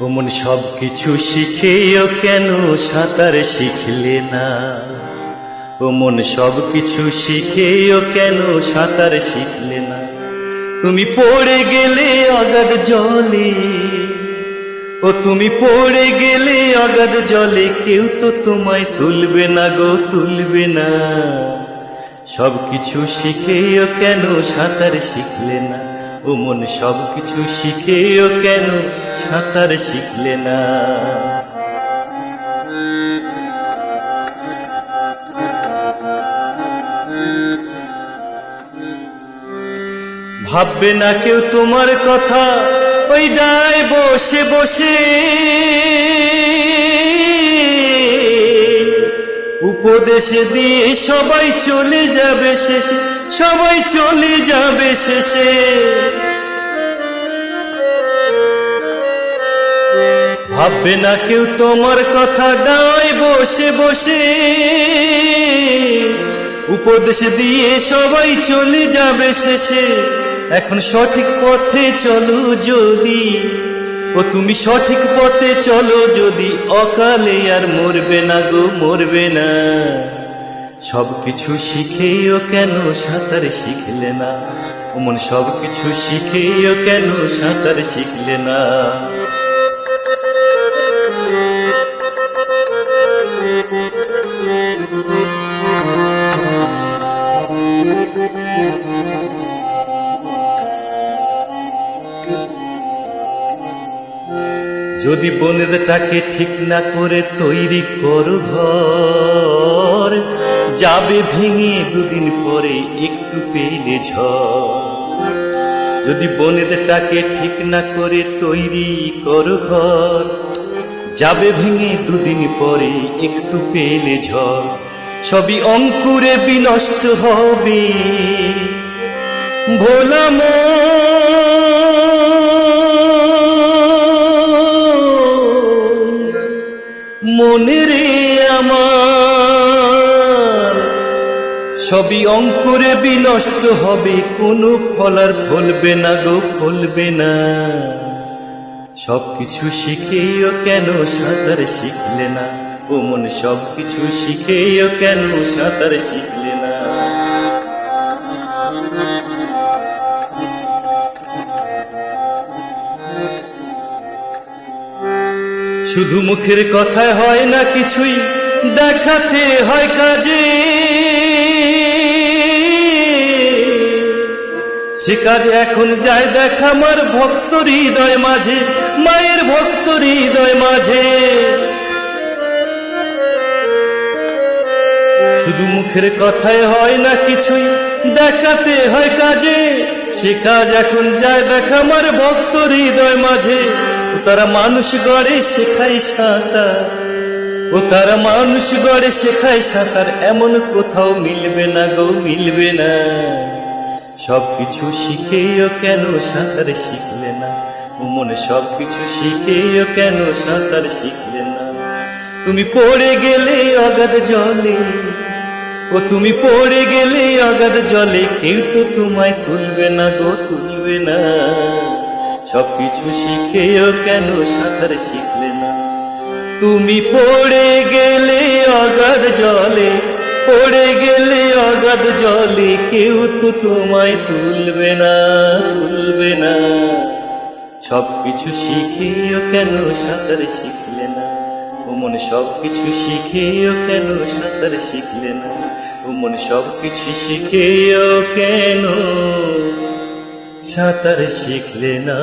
ওমন সব কিছু শিখেও কেন সাঁতার শিখলে না? ওমন সব কিছু শিখেও কেন সাঁতার শিখলে না? তুমি পড়ে গেলে অগাধ জলে, ও তুমি পড়ে গেলে অগাধ জলে, কেউ তো তোমায় তুলবে না গো, তুলবে না। সব কিছু শিখেও কেন সাঁতার শিখলে না? ও সব কিছু শিখেও কেন সাঁতার শিখলে না? ভাববে না কেউ তোমার কথা, ওই ডায় বসে বসে। উপদেশে দিয়ে সবাই চলে যাবে শেষে। সবাই চলে যাবে শেষে। ভাববে না কেউ তোমার কথা ডায় বসে বসে। উপদেশ দিয়ে সবাই চলে যাবে শেষে। এখন সঠিক পথে চলো যদি, ও তুমি সঠিক পথে চলো যদি। অকালে আর মরবে না গো, মরবে না। সব কিছু শিখেও কেন সাঁতার শিখলে না? ওমন সব কিছু শিখেও কেন সাঁতার শিখলে না? যদি বনেরটাকে ঠিক না করে তৈরি করো ঘর যাবে ভেঙে দুদিন পরে একটু পেলে ঝড়। যদি বনেরটাকে ঠিক না করে তৈরি করো ঘর, যাবে ভেঙে দুদিন পরে একটু পেলে ঝড়। সবই অঙ্কুরে বিনষ্ট হবে। ভোলা মন, মনে রে আমার সবই অঙ্কুরে বিনষ্ট হবে, কোনো ফলার ফলবে না গো, ফলবে না। সব কিছু শিখেও কেন সাঁতার শিখলে না? ও মন সব কিছু শিখেও কেন সাঁতার শিখলে না? শুধু মুখের কথায় হয় না কিছুই, দেখাতে হয় কাজে। সে কাজ এখন যায় দেখা আমার ভক্ত হৃদয় মাঝে, মায়ের ভক্ত হৃদয় মাঝে। শুধু মুখের কথায় হয় না কিছুই, দেখাতে হয় কাজে। সে কাজ এখন যায় দেখা আমার ভক্ত হৃদয় মাঝে। ও তারা মানুষ গড়ে শেখায় সাঁতার। ও তারা মানুষ গড়ে শেখায় সাঁতার, এমন কোথাও মিলবে না গো, মিলবে না। সব কিছু শিখেও কেন সাঁতার শিখলে না? মনে সব কিছু শিখেও কেন সাঁতার শিখলে না? তুমি পড়ে গেলে অগাধ জলে, ও তুমি পড়ে গেলে অগাধ জলে, কেউ তো তোমায় তুলবে না গো, তুলবে না। সব কিছু শিখেও কেন সাঁতার শিখলে না? তুমি পড়ে গেলে অগাধ জলে পড়ে গেলে অগাধ জলে কেউ তো তোমায় তুলবে না তুলবে না। সব কিছু শিখেও কেন সাঁতার শিখলে না? ও মনে সব কিছু শিখেও কেন সাঁতার শিখলে না? ও মনে সব কিছু শিখেও কেন সাঁতার শিখলে না?